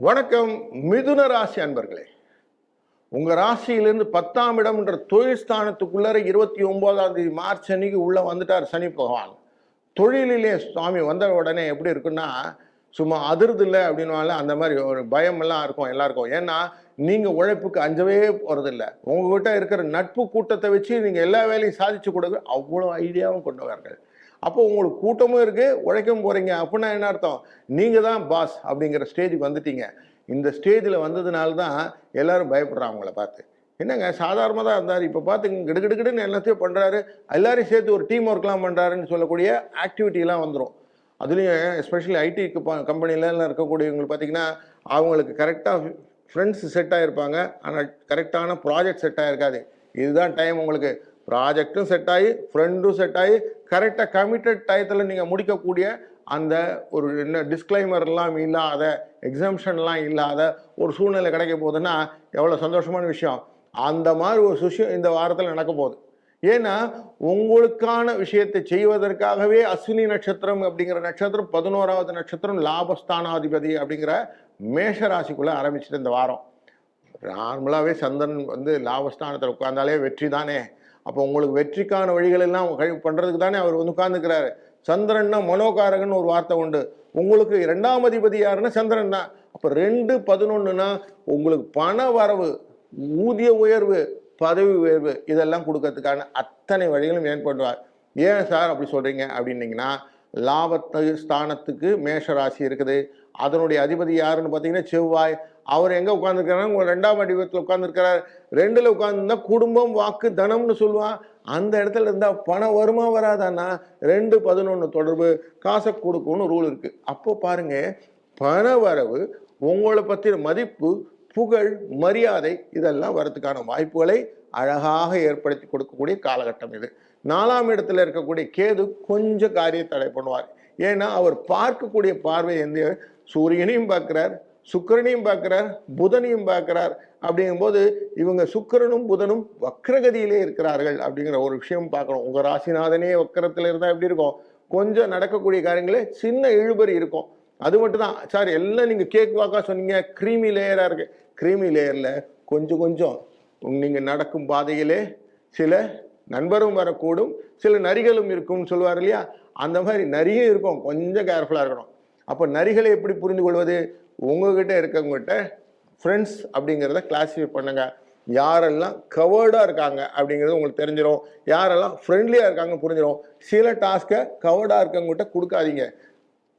வணக்கம் மிதுன ராசி அன்பர்களே. உங்க ராசியிலிருந்து பத்தாம் இடம்ன்ற தொழில் ஸ்தானத்துக்குள்ளார இருபத்தி ஒன்பதாம் தேதி மார்ச் அன்னைக்கு உள்ள வந்துட்டார் சனி பகவான். தொழிலிலே சுவாமி வந்த உடனே எப்படி இருக்குன்னா சும்மா அதிர்து இல்லை அப்படின்னால அந்த மாதிரி ஒரு பயம் எல்லாம் இருக்கும் எல்லாருக்கும். ஏன்னா நீங்க உழைப்புக்கு அஞ்சவே போறதில்ல. உங்ககிட்ட இருக்கிற நட்பு கூட்டத்தை வச்சு நீங்க எல்லா வேலையும் சாதிச்சு கொடுக்க அவ்வளோ ஐடியாவும் கொண்டு வார்கள் அப்போ உங்களுக்கு கூட்டமும் இருக்குது உழைக்கவும் போகிறீங்க அப்படின்னா என்ன அர்த்தம்? நீங்கள் தான் பாஸ் அப்படிங்கிற ஸ்டேஜுக்கு வந்துட்டீங்க. இந்த ஸ்டேஜில் வந்ததுனால தான் எல்லோரும் பயப்படுறான் அவங்கள பார்த்து. என்னங்க சாதாரணமாக தான் இருந்தார். இப்போ பார்த்து கிடுகிடுகிடுன்னு எல்லாத்தையும் பண்ணுறாரு எல்லாரையும் சேர்த்து ஒரு டீம் ஒர்க்லாம் பண்ணுறாருன்னு சொல்லக்கூடிய ஆக்டிவிட்டிலாம் வந்துடும் அதுலேயும் எஸ்பெஷலி ஐடி கம்பெனிலலாம் இருக்கக்கூடியவங்க பார்த்திங்கன்னா அவங்களுக்கு கரெக்டாக ஃப்ரெண்ட்ஸ் செட் ஆகிருப்பாங்க ஆனால் கரெக்டான ப்ராஜெக்ட் செட் ஆகிருக்காது இதுதான் டைம் உங்களுக்கு. ப்ராஜெக்ட்டும் செட் ஆகி ஃப்ரெண்டும் செட் ஆகி கரெக்டாக கமிட்டட் டயத்தில் நீங்கள் முடிக்கக்கூடிய அந்த ஒரு என்ன டிஸ்க்ளைமர்லாம் இல்லாத எக்ஸாம்ஷன்லாம் இல்லாத ஒரு சூழ்நிலை கிடைக்க போகுதுன்னா எவ்வளோ சந்தோஷமான விஷயம். அந்த மாதிரி ஒரு சுஷியம் இந்த வாரத்தில் நடக்க போகுது. ஏன்னா உங்களுக்கான விஷயத்தை செய்வதற்காகவே அஸ்வினி நட்சத்திரம் அப்படிங்கிற நட்சத்திரம் பதினோராவது நட்சத்திரம் லாபஸ்தானாதிபதி அப்படிங்கிற மேஷ ராசிக்குள்ளே ஆரம்பிச்சிட்டு இந்த வாரம். நார்மலாகவே சந்திரன் வந்து லாபஸ்தானத்தில் உட்கார்ந்தாலே வெற்றி தானே. அப்போ உங்களுக்கு வெற்றிக்கான வழிகள் எல்லாம் பண்ணுறதுக்கு தானே அவர் வந்து உட்கார்ந்துக்கிறாரு. சந்திரன்னா மனோகாரகன் ஒரு வார்த்தை உண்டு. உங்களுக்கு இரண்டாம் அதிபதி யாருன்னா சந்திரன் தான். அப்போ ரெண்டு பதினொன்றுனா உங்களுக்கு பண வரவு ஊதிய உயர்வு பதவி உயர்வு இதெல்லாம் கொடுக்கறதுக்கான அத்தனை வழிகளும் ஏற்படுவார். ஏன் சார் அப்படி சொல்கிறீங்க அப்படின்னீங்கன்னா லாபத்து ஸ்தானத்துக்கு மேஷ ராசி இருக்குது. அதனுடைய அதிபதி யாருன்னு பார்த்தீங்கன்னா செவ்வாய். அவர் எங்கே உட்காந்துருக்கிறாரு உங்கள் ரெண்டாம் வடிவத்தில் உட்காந்துருக்கிறார் ரெண்டில் உட்காந்துருந்தா குடும்பம் வாக்கு தனம்னு சொல்லுவான். அந்த இடத்துல இருந்தால் பணம் வருமா வராதான்னா ரெண்டு பதினொன்று தொடர்பு காசை கொடுக்கும்னு ரூல் இருக்குது அப்போ பாருங்கள் பண வரவு உங்களை பற்றின மதிப்பு புகழ் மரியாதை இதெல்லாம் வரதுக்கான வாய்ப்புகளை அழகாக ஏற்படுத்தி கொடுக்கக்கூடிய காலகட்டம் இது. நாலாம் இடத்துல இருக்கக்கூடிய கேது கொஞ்சம் காரிய தடை பண்ணுவார். ஏன்னா அவர் பார்க்கக்கூடிய பார்வை எந்த சூரியனையும் பார்க்குறார் சுக்கிரனையும் பார்க்கிறார் புதனையும் பார்க்கிறார். அப்படிங்கும்போது இவங்க சுக்கரனும் புதனும் வக்ரகதியிலே இருக்கிறார்கள் அப்படிங்கிற ஒரு விஷயம் பார்க்கணும். உங்கள் ராசிநாதனே வக்கரத்தில் இருந்தால் எப்படி இருக்கும்? கொஞ்சம் நடக்கக்கூடிய காரியங்களே சின்ன இழுபறி இருக்கும். அது மட்டும் தான் சார் எல்லாம் நீங்கள் கேக் வாக்காக சொன்னீங்க க்ரீமி லேயராக இருக்கு. க்ரீமி லேயரில் கொஞ்சம் கொஞ்சம் நீங்கள் நடக்கும் பாதையிலே சில நண்பரும் வரக்கூடும் சில நரிகளும் இருக்கும்னு சொல்லுவார் இல்லையா? அந்த மாதிரி நரியும் இருக்கும். கொஞ்சம் கேர்ஃபுல்லாக இருக்கணும். அப்போ நரிகளை எப்படி புரிந்து கொள்வது? உங்ககிட்ட இருக்கவங்ககிட்ட ஃப்ரெண்ட்ஸ் அப்படிங்கிறத கிளாஸிஃபை பண்ணுங்க. யாரெல்லாம் கவர்டாக இருக்காங்க அப்படிங்கிறது உங்களுக்கு தெரிஞ்சிடும் யாரெல்லாம் ஃப்ரெண்ட்லியாக இருக்காங்க புரிஞ்சிடும் சில டாஸ்க்கை கவர்டாக இருக்கவங்ககிட்ட கொடுக்காதீங்க.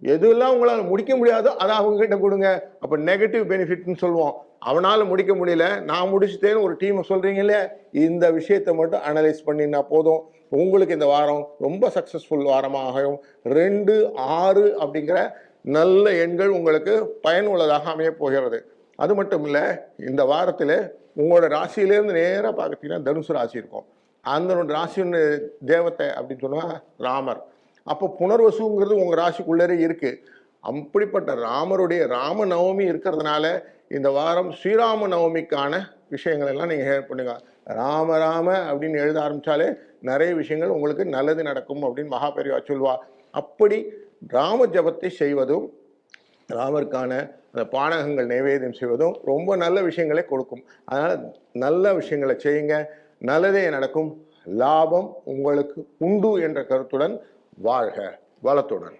எதுலாம் உங்களால் முடிக்க முடியாதோ அதை அவங்கக்கிட்ட கொடுங்க. அப்போ நெகட்டிவ் பெனிஃபிட்னு சொல்லுவோம். அவனால் முடிக்க முடியல. நான் முடிச்சுட்டேன்னு ஒரு டீமை சொல்கிறீங்க இல்லையா இந்த விஷயத்தை மட்டும் அனலைஸ் பண்ணினா போதும். உங்களுக்கு இந்த வாரம் ரொம்ப சக்ஸஸ்ஃபுல் வாரமாகும் ரெண்டு ஆறு அப்படிங்கிற நல்ல எண்கள் உங்களுக்கு பயனுள்ளதாக அமைய போகிறது. அது மட்டும் இல்லை இந்த வாரத்தில் உங்களோட ராசியிலேருந்து நேராக பார்த்தீங்கன்னா தனுசு ராசி இருக்கும். அந்த ராசியின் தேவத்தை அப்படின்னு சொன்னால் ராமர். அப்போ புனர்வசுங்கிறது உங்கள் ராசிக்குள்ளேரே இருக்குது அப்படிப்பட்ட ராமருடைய ராம நவமி இருக்கிறதுனால இந்த வாரம் ஸ்ரீராம நவமிக்கான விஷயங்கள் எல்லாம் நீங்கள் ஹேர் பண்ணுங்க. ராம ராம அப்படின்னு எழுத ஆரம்பித்தாலே நிறைய விஷயங்கள் உங்களுக்கு நல்லது நடக்கும் அப்படின்னு மகாபெரிவா சொல்வா அப்படி ராம ஜபத்தை செய்வதும் ராமருக்கான அந்த பானகங்கள் நைவேத்தியம் செய்வதும் ரொம்ப நல்ல விஷயங்களை கொடுக்கும். அதனால் நல்ல விஷயங்களை செய்யுங்க. நல்லதே நடக்கும். லாபம் உங்களுக்கு உண்டு என்ற கருத்துடன் வாழ்க. வளத்துடன்.